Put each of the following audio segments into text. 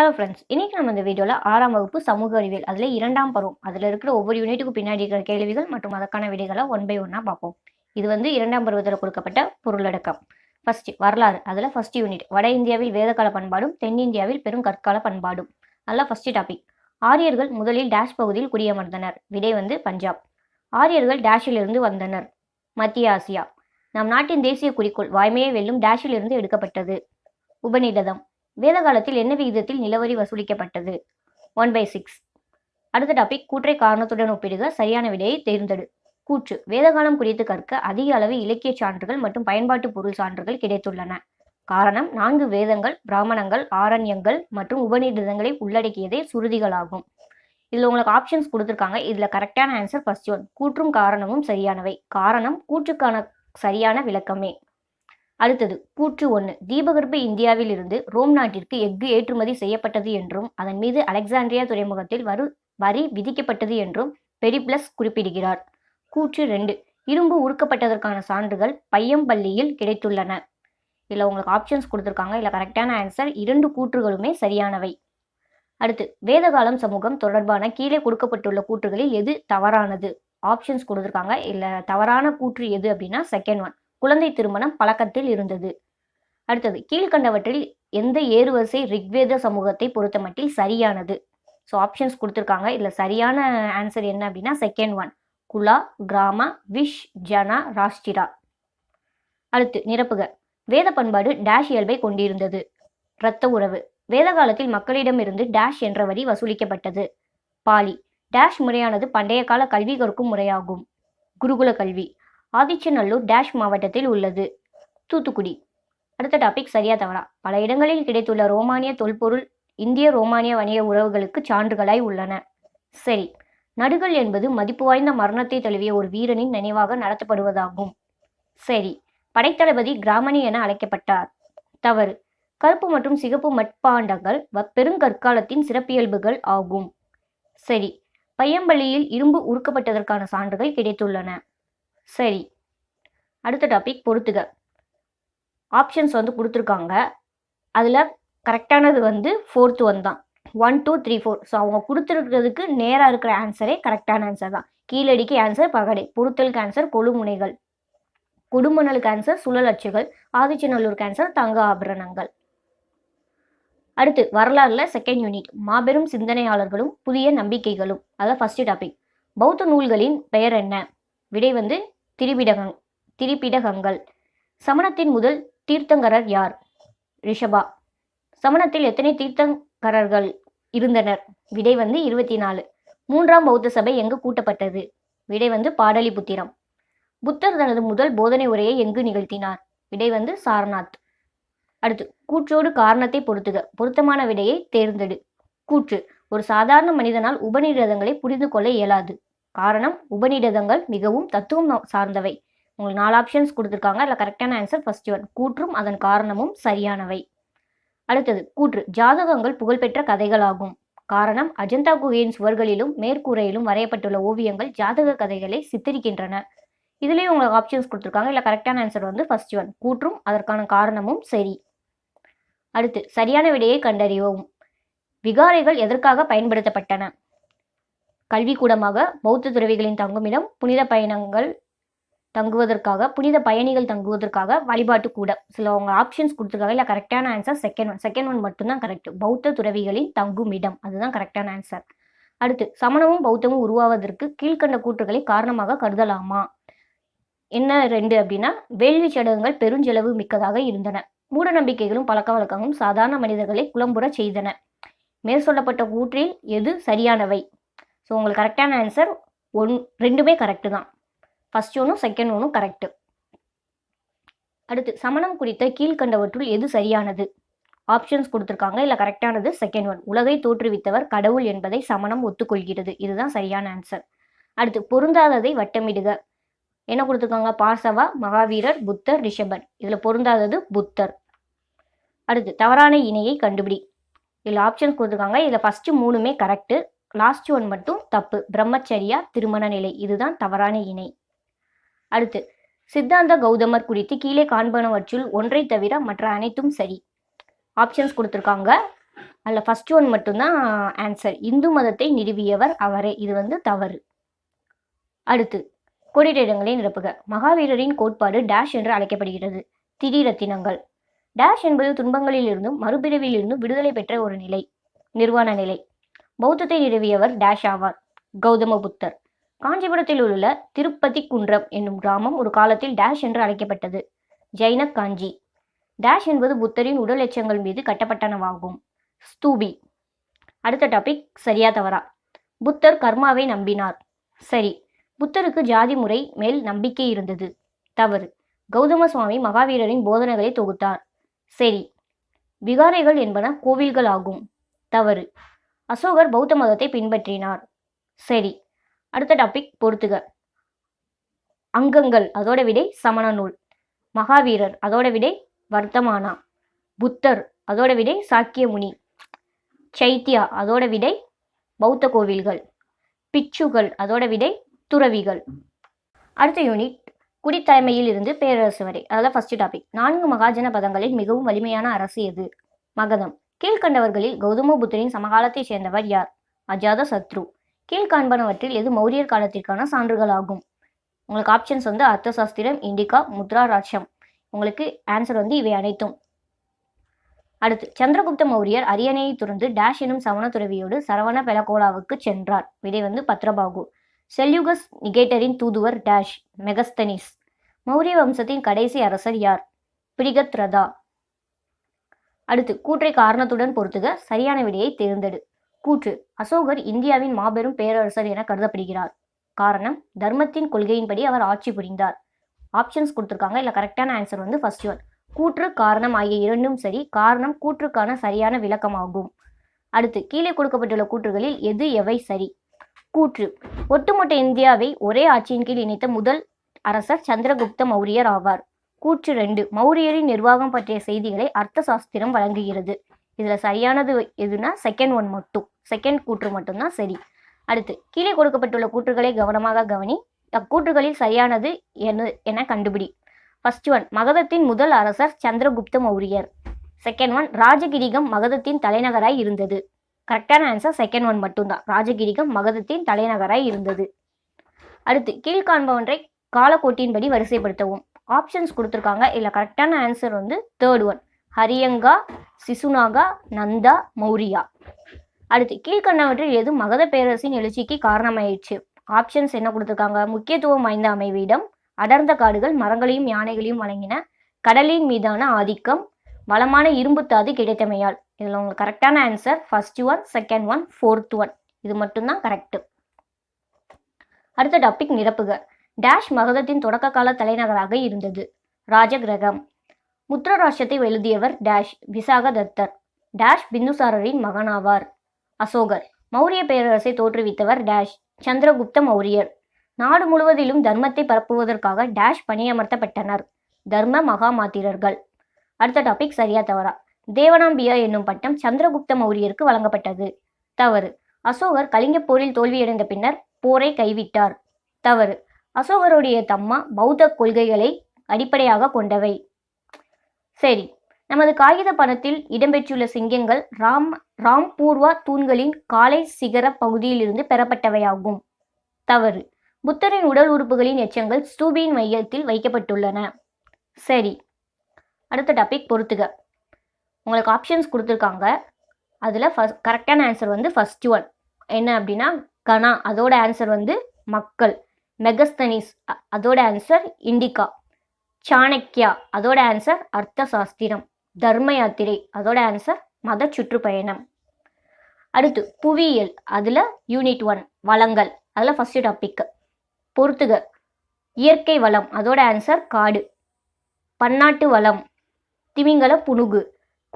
Hello friends இன்றைக்கி நம்ம இந்த வீடியோவில் ஆறாம் வகுப்பு சமூக அறிவியல் அதில் இரண்டாம் பருவம் அதில் இருக்கிற ஒவ்வொரு யூனிட்டுக்கு பின்னாடி இருக்கிற கேள்விகள் மற்றும் அதற்கான விடைகளை ஒன் பை ஒன்னாக பார்ப்போம். இது வந்து இரண்டாம் பருவத்தில் கொடுக்கப்பட்ட பொருளடக்கம். ஃபர்ஸ்ட் வரலாறு அதில் ஃபர்ஸ்ட் யூனிட் வட இந்தியாவில் வேதகால பண்பாடும் தென்னிந்தியாவில் பெருங்கற்கால பண்பாடும். அதில் ஃபர்ஸ்ட் டாபிக் ஆரியர்கள் முதலில் டேஷ் பகுதியில் குடியமர்ந்தனர் விடை வந்து பஞ்சாப். ஆரியர்கள் டேஷிலிருந்து வந்தனர் மத்திய ஆசியா. நம் நாட்டின் தேசிய குறிக்கோள் வாய்மையை வெல்லும் டேஷிலிருந்து எடுக்கப்பட்டது. உபநிடதம் வேத காலத்தில் என்ன விகிதத்தில் நிலவரி வசூலிக்கப்பட்டது? ஒன் பை சிக்ஸ் அடுத்த டாபிக் கூற்றை காரணத்துடன் ஒப்பிடுக. சரியான விடையை தேர்ந்தெடு. கூற்று வேதகாலம் குறித்து கற்க அதிக அளவு இலக்கிய சான்றுகள் மற்றும் பயன்பாட்டு பொருள் சான்றுகள் கிடைத்துள்ளன. காரணம் நான்கு வேதங்கள் பிராமணங்கள் ஆரண்யங்கள் மற்றும் உபநிடதங்களை உள்ளடக்கியதே சுருதிகளாகும். இதில் உங்களுக்கு ஆப்ஷன்ஸ் கொடுத்துருக்காங்க. இதில் கரெக்டான ஆன்சர் ஃபர்ஸ்ட் ஒன் கூற்றும் காரணமும் சரியானவை. காரணம் கூற்றுக்கான சரியான விளக்கமே. அடுத்தது கூற்று ஒன்று தீபகற்ப இந்தியாவில் இருந்து ரோம் நாட்டிற்கு எஃகு ஏற்றுமதி செய்யப்பட்டது என்றும் அதன் மீது அலெக்சாண்ட்ரியா துறைமுகத்தில் வரு வரி விதிக்கப்பட்டது என்றும் பெரிப்ளஸ் குறிப்பிடுகிறார். கூற்று ரெண்டு. இரும்பு உருக்கப்பட்டதற்கான சான்றுகள் பையம்பள்ளியில் கிடைத்துள்ளன. இல்லை உங்களுக்கு ஆப்ஷன்ஸ் கொடுத்துருக்காங்க. இல்லை கரெக்டான ஆன்சர் இரண்டு கூற்றுகளுமே சரியானவை. அடுத்து வேதகாலம் சமூகம் தொடர்பான கீழே கொடுக்கப்பட்டுள்ள கூற்றுகளில் எது தவறானது? ஆப்ஷன்ஸ் கொடுத்துருக்காங்க. இல்லை தவறான கூற்று எது அப்படின்னா செகண்ட் ஒன் குழந்தை திருமணம் பழக்கத்தில் இருந்தது. அடுத்தது கீழ்கண்டவற்றில் எந்த ஏறுவரிசை ரிக்வேத சமூகத்தை பொறுத்தமட்டில் சரியானது? ஸோ ஆப்ஷன்ஸ் கொடுத்துருக்காங்க. இதில் சரியான ஆன்சர் என்ன அப்படின்னா செகண்ட் ஒன் குலா கிராம விஷ் ஜனா ராஷ்டிரா. அடுத்து நிரப்புக. வேத பண்பாடு டேஷ் இயல்பை கொண்டிருந்தது. இரத்த உறவு. வேத காலத்தில் மக்களிடமிருந்து டேஷ் என்ற வரி வசூலிக்கப்பட்டது. பாலி. டேஷ் முறையானது பண்டைய கால கல்வி கற்கும் முறையாகும். குருகுல கல்வி. ஆதிச்சநல்லூர் டேஷ் மாவட்டத்தில் உள்ளது. தூத்துக்குடி. அடுத்த டாபிக் சரியா தவறா. பல இடங்களில் கிடைத்துள்ள ரோமானிய தொல்பொருள் இந்திய ரோமானிய வணிக உறவுகளுக்கு சான்றுகளாய் உள்ளன. சரி நடுகள் என்பது மதிப்பு வாய்ந்த மரணத்தை தழுவிய ஒரு வீரனின் நினைவாக நடத்தப்படுவதாகும். சரி படைத்தளபதி கிராமணி என அழைக்கப்பட்டார். தவறு. கருப்பு மற்றும் சிகப்பு மட்பாண்டங்கள் வ- பெருங்கற்காலத்தின் சிறப்பியல்புகள் ஆகும். சரி பையம்பள்ளியில் இரும்பு உருக்கப்பட்டதற்கான சான்றுகள் கிடைத்துள்ளன. சரி. அடுத்த டாபிக் பொறுத்துக ஆப்ஷன்ஸ் வந்து கொடுத்துருக்காங்க. அதில் கரெக்டானது வந்து ஃபோர்த்து ஒன் தான். One two three four so அவங்க கொடுத்துருக்கிறதுக்கு நேராக இருக்கிற ஆன்சரே கரெக்டான ஆன்சர் தான். கீழடிக்கு ஆன்சர் பகடை. பொருத்தலுக்கு ஆன்சர் கொழுமுனைகள். கொடுமணலுக்கு ஆன்சர் சுழல் அச்சுகள். ஆதிச்சநல்லூருக்கு ஆன்சர் தங்க ஆபரணங்கள். அடுத்து வரலாறுல செகண்ட் யூனிட் மாபெரும் சிந்தனையாளர்களும் புதிய நம்பிக்கைகளும். அதான் ஃபர்ஸ்ட் டாபிக் பௌத்த நூல்களின் பெயர் என்ன? விடை வந்து திரிபிடகங் திரிபிடகங்கள். சமணத்தின் முதல் தீர்த்தங்கரர் யார்? ரிஷபா. சமணத்தில் எத்தனை தீர்த்தங்கரர்கள் இருந்தனர்? விடை வந்து இருபத்தி நாலு மூன்றாம் பௌத்த சபை எங்கு கூட்டப்பட்டது? விடை வந்து பாடலிபுத்திரம். புத்தர் தனது முதல் போதனை உரையை எங்கு நிகழ்த்தினார்? விடை வந்து சாரநாத். அடுத்து கூற்றோடு காரணத்தை பொருத்துக. பொருத்தமான விடையை தேர்ந்தெடு. கூற்று ஒரு சாதாரண மனிதனால் உபநிடதங்களை புரிந்து கொள்ள இயலாது. காரணம் உபநிடதங்கள் மிகவும் தத்துவம் சார்ந்தவை. உங்களுக்கு நாலு ஆப்ஷன்ஸ் கொடுத்துருக்காங்க. அதில் கரெக்டான ஆன்சர் ஃபர்ஸ்ட் ஒன் கூற்றும் அதன் காரணமும் சரியானவை. அடுத்தது கூற்று. ஜாதகங்கள் புகழ்பெற்ற கதைகளாகும். காரணம் அஜந்தா குகையின் சுவர்களிலும் மேற்கூரையிலும் வரையப்பட்டுள்ள ஓவியங்கள் ஜாதக கதைகளை சித்தரிக்கின்றன. இதுலேயும் உங்களுக்கு ஆப்ஷன்ஸ் கொடுத்துருக்காங்க. இல்லை கரெக்டான ஆன்சர் வந்து ஃபர்ஸ்ட் ஒன் கூற்றும் அதற்கான காரணமும் சரி. அடுத்து சரியான விடையை கண்டறியவும். விகாரைகள் எதற்காக பயன்படுத்தப்பட்டன? கல்விக்கூடமாக பௌத்த துறவிகளின் தங்குமிடம் புனித பயணங்கள் தங்குவதற்காக புனித பயணிகள் தங்குவதற்காக வழிபாட்டு கூடம். சில அவங்க ஆப்ஷன்ஸ் கொடுத்துருக்காங்க. இல்லை கரெக்டான answer second one second one மட்டும்தான் கரெக்ட் பௌத்த துறவிகளின் தங்குமிடம். அதுதான் கரெக்டான ஆன்சர் அடுத்து சமணமும் பௌத்தமும் உருவாவதற்கு கீழ்க்கண்ட கூற்றுகளை காரணமாக கருதலாமா? என்ன ரெண்டு அப்படின்னா வேள்வி சடங்குகள் பெருஞ்செலவு மிக்கதாக இருந்தன. மூட நம்பிக்கைகளும் பழக்க வழக்கங்களும் சாதாரண மனிதர்களை குளம்புற செய்தன. மேற்சொல்லப்பட்ட கூற்றில் எது சரியானவை? ஸோ உங்களுக்கு கரெக்டான ஆன்சர் ஒன் ரெண்டுமே கரெக்டு தான். ஃபர்ஸ்ட் ஒன்றும் செகண்ட் ஒன்றும் கரெக்டு அடுத்து சமணம் குறித்த கீழ்க்கண்டவற்றுள் எது சரியானது? ஆப்ஷன்ஸ் கொடுத்துருக்காங்க. இல்லை கரெக்டானது செகண்ட் ஒன் உலகை தோற்றுவித்தவர் கடவுள் என்பதை சமணம் ஒத்துக்கொள்கிறது. இதுதான் சரியான ஆன்சர் அடுத்து பொருந்தாததை வட்டமிடுக. என்ன கொடுத்துருக்காங்க? பார்சவா மகாவீரர் புத்தர் ரிஷபன் இதில் பொருந்தாதது புத்தர். அடுத்து தவறான இணையை கண்டுபிடி. இதில் ஆப்ஷன்ஸ் கொடுத்துருக்காங்க. இதில் ஃபஸ்ட்டு மூணுமே கரெக்டு லாஸ்ட் ஒன் மட்டும் தப்பு. பிரம்மச்சரியா திருமண நிலை. இதுதான் தவறான இணை. அடுத்து சித்தாந்த கௌதமர் குறித்து கீழே காண்பனவற்றுள் ஒன்றை தவிர மற்ற அனைத்தும் சரி. ஆப்ஷன்ஸ் கொடுத்துருக்காங்க. அதில் ஃபர்ஸ்ட் ஒன் மட்டும்தான் ஆன்சர் இந்து மதத்தை நிறுவியவர் அவரே. இது வந்து தவறு. அடுத்து கோடிட்ட இடங்களை நிரப்புக. மகாவீரரின் கோட்பாடு டேஷ் என்று அழைக்கப்படுகிறது. திடீரத்தினங்கள் டேஷ் என்பது துன்பங்களிலிருந்தும் மறுபிறவியிலிருந்தும் விடுதலை பெற்ற ஒரு நிலை. நிர்வாண நிலை. பௌத்தத்தை நிறுவியவர் டேஷ் ஆவார் கௌதம புத்தர் காஞ்சிபுரத்தில் உள்ள திருப்பதி குன்றம் என்னும் கிராமம் ஒரு காலத்தில் டேஷ் என்று அழைக்கப்பட்டது. ஜைன காஞ்சி டேஷ் என்பது புத்தரின் உடல் எச்சங்கள் மீது கட்டப்பட்டனவாகும். ஸ்தூபி. அடுத்த டாபிக் சரியா தவறா. புத்தர் கர்மாவை நம்பினார். சரி புத்தருக்கு ஜாதி முறை மேல் நம்பிக்கை இருந்தது. தவறு. கௌதம சுவாமி மகாவீரரின் போதனைகளை தொகுத்தார். சரி விகாரைகள் என்பன கோவில்கள் ஆகும் தவறு. அசோகர் பௌத்த மதத்தை பின்பற்றினார். சரி அடுத்த டாபிக் பொறுத்துக. அங்கங்கள் அதோட விடை சமண நூல். மகாவீரர் அதோட விடை வர்த்தமானா. புத்தர் அதோட விடை சாக்கிய முனி சைத்தியா அதோட விடை பௌத்த கோவில்கள். பிச்சுகள் அதோட விடை துறவிகள். அடுத்த யூனிட் குடித்தலைமையில் இருந்து பேரரசு வரை. அதாவது ஃபர்ஸ்ட் டாபிக் நான்கு மகாஜன பதங்களில் மிகவும் வலிமையான அரசு எது? மகதம். கீழ்கண்டவர்களில் கௌதம புத்தரின் சமகாலத்தைச் சேர்ந்தவர் யார்? அஜாத சத்ரு. கீழ்காண்பனவற்றில் எது மௌரியர் காலத்திற்கான சான்றுகள் ஆகும் உங்களுக்கு ஆப்ஷன்ஸ் வந்து அர்த்த சாஸ்திரம் இண்டிகா முத்ரா ராட்சம். உங்களுக்கு ஆன்சர் வந்து இவை அனைத்தும். அடுத்து சந்திரகுப்த மௌரியர் அரியணையை துறந்து டேஷ் எனும் சவண துறவியோடு சரவண பெலகோலாவுக்கு சென்றார். விடை வந்து பத்ரபாகு. செல்யூகஸ் நிகேட்டரின் தூதுவர் டேஷ் மெகஸ்தனிஸ். மௌரிய வம்சத்தின் கடைசி அரசர் யார்? பிரிகத் ரதா அடுத்து கூற்றை காரணத்துடன் பொறுத்துக சரியான விடையை தேர்ந்தெடு. கூற்று அசோகர் இந்தியாவின் மாபெரும் பேரரசர் என கருதப்படுகிறார். காரணம் தர்மத்தின் கொள்கையின்படி அவர் ஆட்சி புரிந்தார். ஆப்ஷன்ஸ் கொடுத்துருக்காங்க. இல்லை கரெக்டான ஆன்சர் வந்து ஃபர்ஸ்ட் ஒன் கூற்று காரணம் ஆகிய இரண்டும் சரி. காரணம் கூற்றுக்கான சரியான விளக்கமாகும். அடுத்து கீழே கொடுக்கப்பட்டுள்ள கூற்றுகளில் எது எவை சரி? கூற்று ஒட்டுமொத்த இந்தியாவை ஒரே ஆட்சியின் கீழ் இணைத்த முதல் அரசர் சந்திரகுப்த மௌரியர் ஆவார். கூற்று ரெண்டு. மௌரியரின் நிர்வாகம் பற்றிய செய்திகளை அர்த்த சாஸ்திரம் வழங்குகிறது. இதில் சரியானது எதுனா செகண்ட் ஒன் மட்டும். செகண்ட் கூற்று மட்டும்தான் சரி. அடுத்து கீழே கொடுக்கப்பட்டுள்ள கூற்றுகளை கவனமாக கவனி. அக்கூற்றுகளில் சரியானது என என கண்டுபிடி. ஃபர்ஸ்ட் ஒன் மகதத்தின் முதல் அரசர் சந்திரகுப்த மௌரியர். செகண்ட் ஒன் ராஜகிரிகம் மகதத்தின் தலைநகராய் இருந்தது. கரெக்டான ஆன்சர் செகண்ட் ஒன் மட்டும்தான். ராஜகிரிகம் மகதத்தின் தலைநகராய் இருந்தது. அடுத்து கீழ்காண்பவன்றை காலக்கோட்டின்படி வரிசைப்படுத்தவும். ஆப்ஷன்ஸ் கொடுத்துருக்காங்க. இல்லை கரெக்டான ஆன்சர் வந்து தேர்ட் ஒன் ஹரியங்கா சிசுநாகா நந்தா மௌரியா. அடுத்து கீழ்கண்டவற்றில் எது மகத பேரரசின் எழுச்சிக்கு காரணமாயிடுச்சு ஆப்ஷன்ஸ் என்ன கொடுத்துருக்காங்க? முக்கியத்துவம் வாய்ந்த அமைவிடம் அடர்ந்த காடுகள் மரங்களையும் யானைகளையும் வழங்கின கடலின் மீதான ஆதிக்கம் வளமான இரும்புத்தாது கிடைத்தமையால். இதில் உங்களுக்கு கரெக்டான answer first one second one fourth one இது மட்டும்தான் கரெக்ட் அடுத்த டாபிக் நிரப்புக. டேஷ் மகதத்தின் தொடக்க கால தலைநகராக இருந்தது. ராஜகிரகம். முத்ரராஷ்டிரத்தை எழுதியவர் டேஷ் விசாக தத்தர் டேஷ் பிந்துசாரரின் மகனாவார். அசோகர். மௌரிய பேரரசை தோற்றுவித்தவர் டேஷ் சந்திரகுப்த மௌரியர். நாடு முழுவதிலும் தர்மத்தை பரப்புவதற்காக டேஷ் பணியமர்த்தப்பட்டனர். தர்ம மகாமாத்திரர்கள். அடுத்த டாபிக் சரியா தவறா. தேவனாம்பியா என்னும் பட்டம் சந்திரகுப்த மௌரியருக்கு வழங்கப்பட்டது. தவறு. அசோகர் கலிங்க போரில் தோல்வியடைந்த பின்னர் போரை கைவிட்டார். தவறு. அசோகருடைய தம்மா பௌத்த கொள்கைகளை அடிப்படையாக கொண்டவை. சரி நமது காகித பணத்தில் இடம்பெற்றுள்ள சிங்கங்கள் ராம் ராம்பூர்வா தூண்களின் காலை சிகர பகுதியிலிருந்து பெறப்பட்டவையாகும். தவறு. புத்தரின் உடல் உறுப்புகளின் எச்சங்கள் ஸ்தூபியின் மையத்தில் வைக்கப்பட்டுள்ளன. சரி அடுத்த டாபிக் பொறுத்துக. உங்களுக்கு ஆப்ஷன்ஸ் கொடுத்துருக்காங்க. அதில் ஃபஸ்ட் கரெக்டான ஆன்சர் வந்து ஃபஸ்ட் ஒன் என்ன அப்படின்னா கனா. அதோட ஆன்சர் வந்து மக்கள். மெகஸ்தனிஸ் அ- அதோட ஆன்சர் இண்டிகா. சாணக்கியா அதோட ஆன்சர் அர்த்த சாஸ்திரம் தர்ம யாத்திரை அதோட ஆன்சர் மத சுற்றுப்பயணம் அடுத்து புவியியல் அதில் யூனிட் ஒன் வளங்கள் அதில் ஃபஸ்ட்டு டாபிக் பொறுத்துக இயற்கை வளம் அதோட ஆன்சர் காடு. பன்னாட்டு வளம் திமிங்கல புனுகு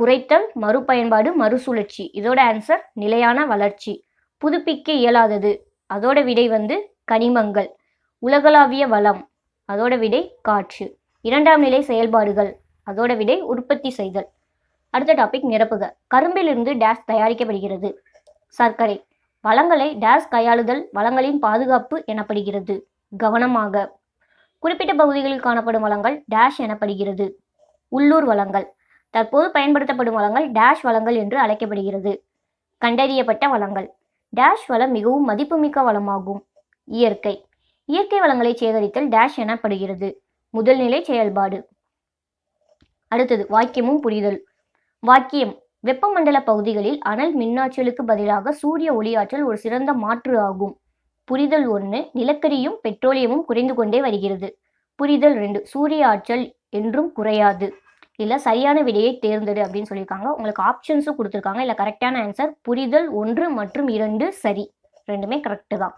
குறைத்தல் மறுபயன்பாடு மறுசுழற்சி இதோட ஆன்சர் நிலையான வளர்ச்சி. புதுப்பிக்க இயலாதது அதோட விடை வந்து கனிமங்கள். உலகளாவிய வளம் அதோட விடை காற்று. இரண்டாம் நிலை செயல்பாடுகள் அதோட விடை உற்பத்தி செய்தல். அடுத்த டாபிக் நிரப்புக. கரும்பிலிருந்து டேஸ் தயாரிக்கப்படுகிறது. சர்க்கரை வளங்களை டேஸ் கையாளுதல் வளங்களின் பாதுகாப்பு எனப்படுகிறது. கவனமாக. குறிப்பிட்ட பகுதிகளில் காணப்படும் வளங்கள் டேஷ் எனப்படுகிறது. உள்ளூர் வளங்கள் தற்போது பயன்படுத்தப்படும் வளங்கள் டேஷ் வளங்கள் என்று அழைக்கப்படுகிறது. கண்டறியப்பட்ட வளங்கள் டேஷ் வளம் மிகவும் மதிப்புமிக்க வளமாகும். இயற்கை இயற்கை வளங்களை சேகரித்தல் டேஷ் எனப்படுகிறது. முதல்நிலை செயல்பாடு. அடுத்தது வாக்கியமும் புரிதல். வாக்கியம் வெப்பமண்டல பகுதிகளில் அனல் மின்னாற்றலுக்கு பதிலாக சூரிய ஒளியாற்றல் ஒரு சிறந்த மாற்று ஆகும். புரிதல் ஒன்று நிலக்கரியும் பெட்ரோலியமும் குறைந்து கொண்டே வருகிறது. புரிதல் ரெண்டு சூரிய ஆற்றல் என்றும் குறையாது. இல்லை சரியான விடையை தேர்ந்தெடு அப்படின்னு சொல்லியிருக்காங்க. உங்களுக்கு ஆப்ஷன்ஸும் கொடுத்துருக்காங்க. இல்லை கரெக்டான ஆன்சர் புரிதல் ஒன்று மற்றும் இரண்டு சரி. ரெண்டுமே கரெக்டு தான்.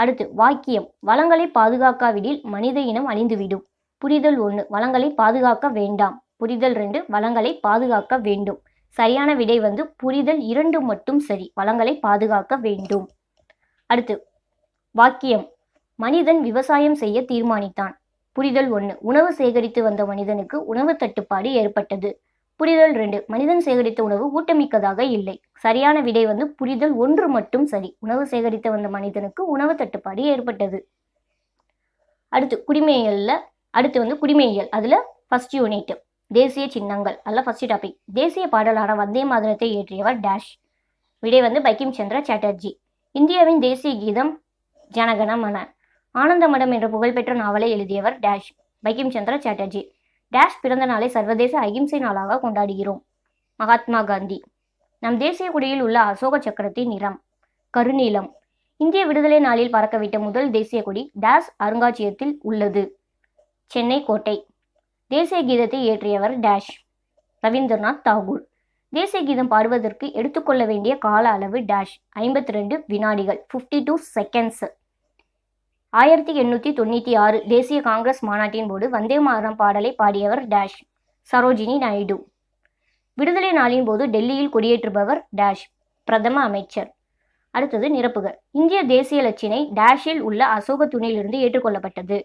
அடுத்து வாக்கியம். வளங்களை பாதுகாக்காவிடில் மனித இனம் அழிந்துவிடும். புரிதல் ஒன்று வளங்களை பாதுகாக்க வேண்டாம். புரிதல் ரெண்டு வளங்களை பாதுகாக்க வேண்டும். சரியான விடை வந்து புரிதல் இரண்டு மட்டும் சரி வளங்களை பாதுகாக்க வேண்டும். அடுத்து வாக்கியம். மனிதன் விவசாயம் செய்ய தீர்மானித்தான். புரிதல் ஒன்று உணவு சேகரித்து வந்த மனிதனுக்கு உணவு தட்டுப்பாடு ஏற்பட்டது. புரிதல் ரெண்டு. மனிதன் சேகரித்த உணவு ஊட்டமிக்கதாக இல்லை. சரியான விடை வந்து புரிதல் ஒன்று மட்டும் சரி. உணவு சேகரித்த வந்த மனிதனுக்கு உணவு தட்டுப்பாடு ஏற்பட்டது. அடுத்து குடிமையல்ல அடுத்து வந்து குடிமையியல். அதுல ஃபர்ஸ்ட் யூனிட் தேசிய சின்னங்கள். அதில் ஃபர்ஸ்ட் டாபிக் தேசிய பாடலான வந்தே மாதரத்தை இயற்றியவர் டேஷ் விடை வந்து பைக்கிம் சந்திர சாட்டர்ஜி. இந்தியாவின் தேசிய கீதம் ஜனகணமன ஆனந்தமடம் என்ற புகழ்பெற்ற நாவலை எழுதியவர் டேஷ் பைக்கிம் சந்திர சாட்டர்ஜி. டேஷ் பிறந்த நாளை சர்வதேச அகிம்சை நாளாக கொண்டாடுகிறோம். மகாத்மா காந்தி. நம் தேசிய கொடியில் உள்ள அசோக சக்கரத்தின் நிறம் கருநீலம். இந்திய விடுதலை நாளில் பறக்கவிட்ட முதல் தேசிய கொடி டேஷ் அருங்காட்சியகத்தில் உள்ளது. சென்னை கோட்டை. தேசிய கீதத்தை இயற்றியவர் டேஷ். ரவீந்திரநாத் தாகூர். தேசிய கீதம் பாடுவதற்கு எடுத்துக்கொள்ள வேண்டிய கால அளவு டேஷ். ஐம்பத்தி ரெண்டு வினாடிகள் ஃபிஃப்டி டூ செகண்ட்ஸ் ஆயிரத்தி எண்ணூற்றி தொண்ணூற்றி ஆறு தேசிய காங்கிரஸ் மாநாட்டின் போது வந்தே மாதரம் பாடலை பாடியவர் டேஷ் சரோஜினி நாயுடு. விடுதலை நாளின் போது டெல்லியில் கொடியேற்றுபவர் டேஷ் பிரதம அமைச்சர். அடுத்தது நிரப்புக. இந்திய தேசிய லட்சினை டேஷில் உள்ள அசோக துணியிலிருந்து ஏற்றுக்கொள்ளப்பட்டது.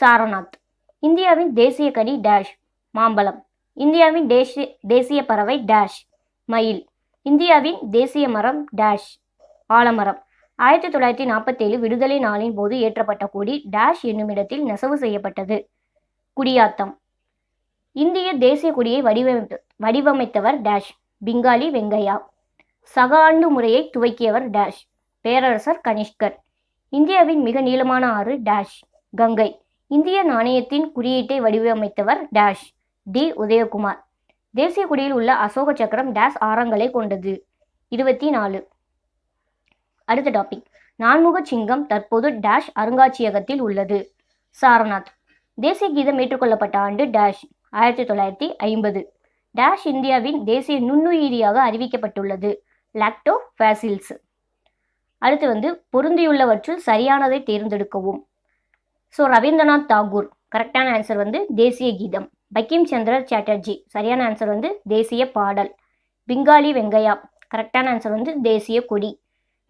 சாரநாத். இந்தியாவின் தேசிய கனி டேஷ் மாம்பழம். இந்தியாவின் தேசிய தேசிய பறவை டேஷ் மயில். இந்தியாவின் தேசிய மரம் டேஷ் ஆலமரம். ஆயிரத்தி தொள்ளாயிரத்தி நாற்பத்தேழு விடுதலை நாளின் போது ஏற்றப்பட்ட கொடி டேஷ் என்னுமிடத்தில் நெசவு செய்யப்பட்டது. குடியாத்தம். இந்திய தேசிய கொடியை வடிவமைத்த வடிவமைத்தவர் டேஷ். பிங்காலி வெங்கையா. சக ஆண்டு முறையை துவக்கியவர் டேஷ். பேரரசர் கனிஷ்கர். இந்தியாவின் மிக நீளமான ஆறு டேஷ். கங்கை. இந்திய நாணயத்தின் குறியீட்டை வடிவமைத்தவர் டேஷ். டி. உதயகுமார். தேசிய கொடியில் உள்ள அசோக சக்கரம் டேஷ் ஆரங்களை கொண்டது. இருபத்தி நாலு. அடுத்த டாபிக் நான்முக சிங்கம் தற்போது டேஷ் அருங்காட்சியகத்தில் உள்ளது. சாரநாத். தேசிய கீதம் ஏற்றுக்கொள்ளப்பட்ட ஆண்டு டேஷ் ஆயிரத்தி தொள்ளாயிரத்தி ஐம்பது. டேஷ் இந்தியாவின் தேசிய நுண்ணுயிரியாக அறிவிக்கப்பட்டுள்ளது. லாக்டோ ஃபேசில்ஸ் அடுத்து வந்து பொருந்தியுள்ளவற்றில் சரியானதை தேர்ந்தெடுக்கவும். ஸோ ரவீந்திரநாத் தாகூர். கரெக்டான ஆன்சர் வந்து தேசிய கீதம். பக்கிம் சந்திர சாட்டர்ஜி. சரியான ஆன்சர் வந்து தேசிய பாடல். பிங்காலி வெங்கையா. கரெக்டான ஆன்சர் வந்து தேசிய கொடி.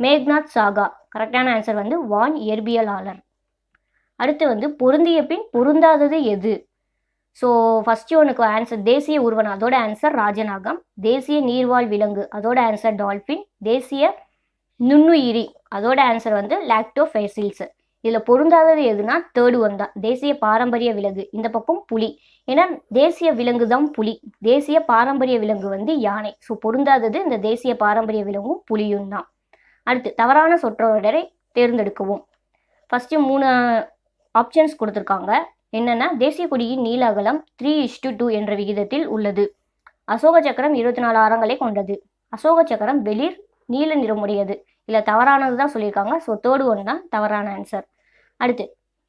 மேக்நாத் சாகா. கரெக்டான ஆன்சர் வந்து வான் இயற்பியலாளர். அடுத்து வந்து பொருந்திய பின் பொருந்தாதது எது? ஸோ ஃபஸ்ட்டு ஒனுக்கு ஆன்சர் தேசிய உருவன் அதோட ஆன்சர் ராஜநாகம். தேசிய நீர்வாழ் விலங்கு அதோட ஆன்சர் டால்ஃபின் தேசிய நுண்ணுயிரி அதோட ஆன்சர் வந்து லாக்டோஃபேசில்ஸ் இதில் பொருந்தாதது எதுனா தேர்டு ஒன் தான். தேசிய பாரம்பரிய விலங்கு இந்த பக்கம் புலி. ஏன்னா தேசிய விலங்கு தான் புலி. தேசிய பாரம்பரிய விலங்கு வந்து யானை. ஸோ பொருந்தாதது இந்த தேசிய பாரம்பரிய விலங்கும் புலியும் தான். அடுத்து தவறான சொற்றொடரை தேர்ந்தெடுக்கவும். ஃபஸ்ட்டு மூணு ஆப்ஷன்ஸ் கொடுத்துருக்காங்க. என்னென்னா தேசிய கொடியின் நீள அகலம் த்ரீ இஷ்டு டூ என்ற விகிதத்தில் உள்ளது. அசோக சக்கரம் இருபத்தி நாலு ஆரங்களை கொண்டது. அசோக சக்கரம் வெளிர் நீல நிறமுடையது. இல்லை தவறானது தான் சொல்லியிருக்காங்க. ஸோ தேர்டு ஒன் தான் தவறான ஆன்சர் அடுத்து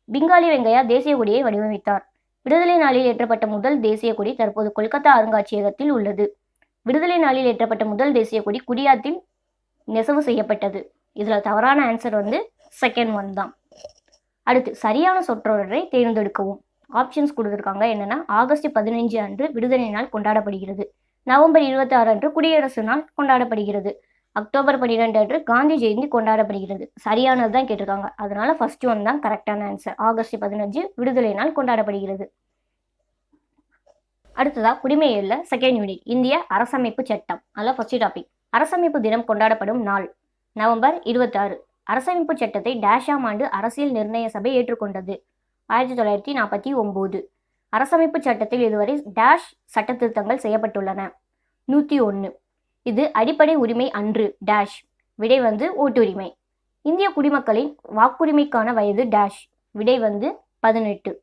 பிங்காலி வெங்கையா தேசிய கொடியை வடிவமைத்தார். விடுதலை நாளில் ஏற்றப்பட்ட முதல் தேசிய கொடி தற்போது கொல்கத்தா அருங்காட்சியகத்தில் உள்ளது. விடுதலை நாளில் ஏற்றப்பட்ட முதல் தேசிய கொடி குடியாத்தில் நெசவு செய்யப்பட்டது. இதில் தவறான ஆன்சர் வந்து செகண்ட் ஒன் தான். அடுத்து சரியான சொற்றொடரை தேர்ந்தெடுக்கவும். ஆப்ஷன்ஸ் கொடுத்துருக்காங்க. என்னென்னா ஆகஸ்ட் பதினஞ்சு அன்று விடுதலை நாள் கொண்டாடப்படுகிறது. நவம்பர் இருபத்தி ஆறு அன்று குடியரசு நாள் கொண்டாடப்படுகிறது. அக்டோபர் பன்னிரெண்டு அன்று காந்தி ஜெயந்தி கொண்டாடப்படுகிறது. சரியானது தான் கேட்டிருக்காங்க. அதனால ஃபர்ஸ்ட் ஒன் தான் கரெக்டான ஆன்சர் ஆகஸ்ட் பதினஞ்சு விடுதலை நாள் கொண்டாடப்படுகிறது. அடுத்ததாக குடிமையியல்ல செகண்ட் யூனிட் இந்திய அரசமைப்பு சட்டம். அதில் ஃபர்ஸ்ட் டாபிக் அரசமைப்பு தினம் கொண்டாடப்படும் நாள் நவம்பர் இருபத்தாறு. அரசமைப்பு சட்டத்தை டேஷாம் ஆண்டு அரசியல் நிர்ணய சபை ஏற்றுக்கொண்டது. ஆயிரத்தி தொள்ளாயிரத்தி நாற்பத்தி ஒம்பது. அரசமைப்பு சட்டத்தில் இதுவரை டேஷ் சட்டத்திருத்தங்கள் செய்யப்பட்டுள்ளன. நூற்றி ஒன்று இது அடிப்படை உரிமை அன்று டேஷ். விடை வந்து ஓட்டுரிமை. இந்திய குடிமக்களின் வாக்குரிமைக்கான வயது டேஷ். விடை வந்து பதினெட்டு.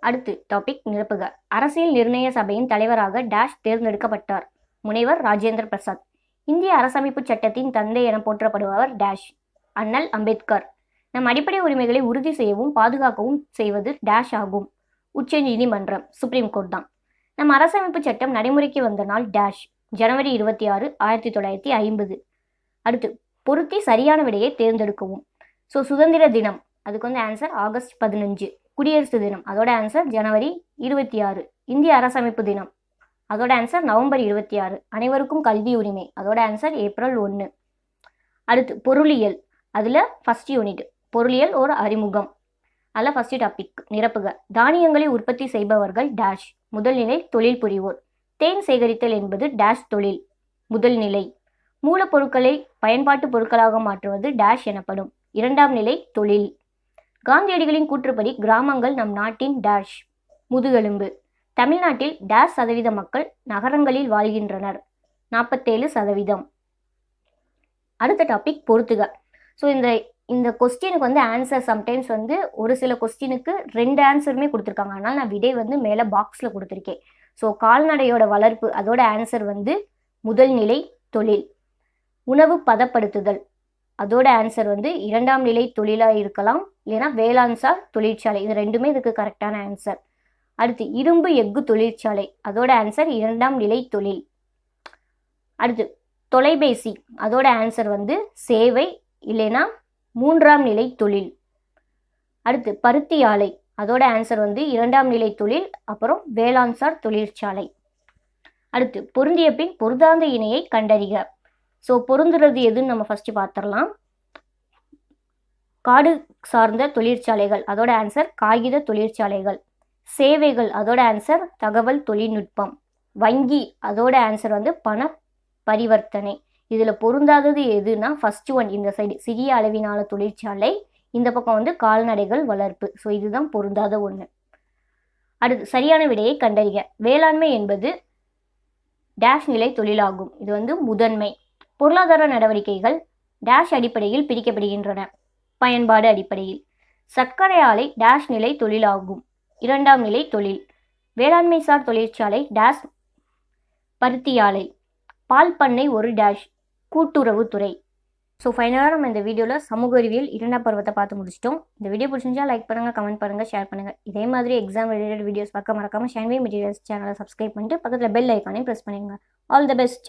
அடுத்து டாபிக் நிரப்புக. அரசியல் நிர்ணய சபையின் தலைவராக டேஷ் தேர்ந்தெடுக்கப்பட்டார். முனைவர் ராஜேந்திர பிரசாத். இந்திய அரசமைப்பு சட்டத்தின் தந்தை என போற்றப்படுபவர் டேஷ் அண்ணல் அம்பேத்கர். நம் அடிப்படை உரிமைகளை உறுதி செய்யவும் பாதுகாக்கவும் செய்வது டேஷ் ஆகும். உச்ச நீதிமன்றம் சுப்ரீம் கோர்ட் தான். நம் அரசமைப்பு சட்டம் நடைமுறைக்கு வந்த நாள் டேஷ் ஜனவரி இருபத்தி ஆறு ஆயிரத்தி தொள்ளாயிரத்தி ஐம்பது. அடுத்து பொருத்தி சரியான விடையை தேர்ந்தெடுக்கவும். ஸோ சுதந்திர தினம் அதுக்கு வந்து ஆன்சர் ஆகஸ்ட் பதினஞ்சு. குடியரசு தினம் அதோட ஆன்சர் ஜனவரி இருபத்தி ஆறு. இந்திய அரசமைப்பு தினம். அதோட ஆன்சர் நவம்பர் இருபத்தி ஆறு. அனைவருக்கும் கல்வி உரிமை. அதோட ஆன்சர் ஏப்ரல் ஒன்று அடுத்து பொருளியல். அதில் ஃபஸ்ட் யூனிட் பொருளியல் ஒரு அறிமுகம். அதில் ஃபஸ்ட் டாபிக் நிரப்புக. தானியங்களை உற்பத்தி செய்பவர்கள் டேஷ் முதல் நிலை தொழில் புரிவோர். தேன் சேகரித்தல் என்பது டேஷ் தொழில். முதல் நிலை மூலப்பொருட்களை பயன்பாட்டு பொருட்களாக மாற்றுவது டேஷ் எனப்படும். இரண்டாம் நிலை தொழில். காந்தியடிகளின் கூற்றுப்படி கிராமங்கள் நம் நாட்டின் டேஷ் முதுகெலும்பு. தமிழ்நாட்டில் டேஸ் சதவீத மக்கள் நகரங்களில் வாழ்கின்றனர். நாற்பத்தேழு சதவீதம். அடுத்த டாபிக் பொறுத்துக. ஸோ இந்த இந்த கொஸ்டினுக்கு வந்து ஆன்சர் சம்டைம்ஸ் வந்து ஒரு சில கொஸ்டினுக்கு ரெண்டு ஆன்சருமே கொடுத்துருக்காங்க. ஆனால் நான் விடை வந்து மேலே பாக்ஸில் கொடுத்துருக்கேன். ஸோ கால்நடையோட வளர்ப்பு அதோட ஆன்சர் வந்து முதல் நிலை தொழில். உணவு பதப்படுத்துதல். அதோட ஆன்சர் வந்து இரண்டாம் நிலை தொழிலாக இருக்கலாம் இல்லைன்னா வேளாண்சார் தொழிற்சாலை. இது ரெண்டுமே இதுக்கு கரெக்டான ஆன்சர் அடுத்து இரும்பு எஃகு தொழிற்சாலை. அதோட ஆன்சர் இரண்டாம் நிலை தொழில். அடுத்து தொலைபேசி. அதோட ஆன்சர் வந்து சேவை இல்லைன்னா மூன்றாம் நிலை தொழில். அடுத்து பருத்தி ஆலை. அதோட ஆன்சர் வந்து இரண்டாம் நிலை தொழில் அப்புறம் வேளாண்சார் தொழிற்சாலை. அடுத்து பொருந்திய பின் பொருந்தாந்த இணையை கண்டறிக. ஸோ பொருந்துறது எதுன்னு நம்ம ஃபஸ்ட்டு பார்த்துடலாம் காடு சார்ந்த தொழிற்சாலைகள். அதோட ஆன்சர் காகித தொழிற்சாலைகள். சேவைகள் அதோட ஆன்சர் தகவல் தொழில்நுட்பம். வங்கி அதோட ஆன்சர் வந்து பண பரிவர்த்தனை. இதில் பொருந்தாதது எதுனா ஃபர்ஸ்ட் ஒன் இந்த சைடு சிறிய அளவிலான தொழிற்சாலை இந்த பக்கம் வந்து கால்நடைகள் வளர்ப்பு. ஸோ இதுதான் பொருந்தாத ஒன்று அடுத்து சரியான விடையை கண்டறிக. வேளாண்மை என்பது டேஷ் நிலை தொழிலாகும். இது வந்து முதன்மை. பொருளாதார நடவடிக்கைகள் டேஷ் அடிப்படையில் பிரிக்கப்படுகின்றன. பயன்பாடு அடிப்படையில். சர்க்கரை ஆலை டேஷ் நிலை தொழிலாகும். இரண்டாம் நிலை தொழில். வேளாண்மை சார் தொழிற்சாலை டேஷ் பருத்தி ஆலை பால் பண்ணை ஒரு டேஷ் கூட்டுறவுத்துறை ஸோ ஃபைனலாக நம்ம இந்த வீடியோவில் சமூக அறிவியல் இரண்டாம் பருவத்தை பார்த்து முடிச்சிட்டோம். இந்த வீடியோ பிடிச்சிருந்தா லைக் பண்ணுங்கள் கமெண்ட் பண்ணுங்கள் ஷேர் பண்ணுங்கள் இதே மாதிரி எக்ஸாம் ரிலேட்டட் வீடியோஸ் பார்க்க மறக்காமல் ஷான்வே மெட்டீரியல்ஸ் சேனலை சப்ஸ்கிரைப் பண்ணிட்டு பக்கத்தில் பெல் ஐக்கானையும் ப்ரெஸ் பண்ணிடுங்க ஆல் த பெஸ்ட்